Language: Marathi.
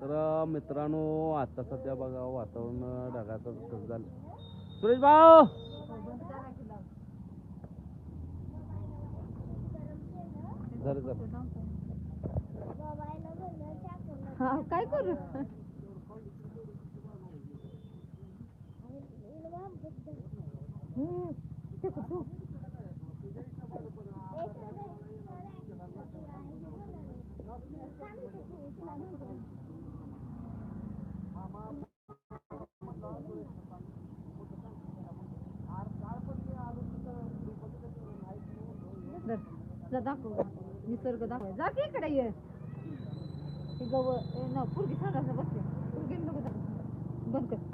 तर मित्रांनो आता सध्या बघा वातावरण ढगाचं कसं झालं. सुरेश भाऊ! काय करू? ते कुठं? दाखव. निसर्ग दाखव. जा की इकडे ये. गव ना पुरगी सांगा बसते. पुरगी नको बंद कर.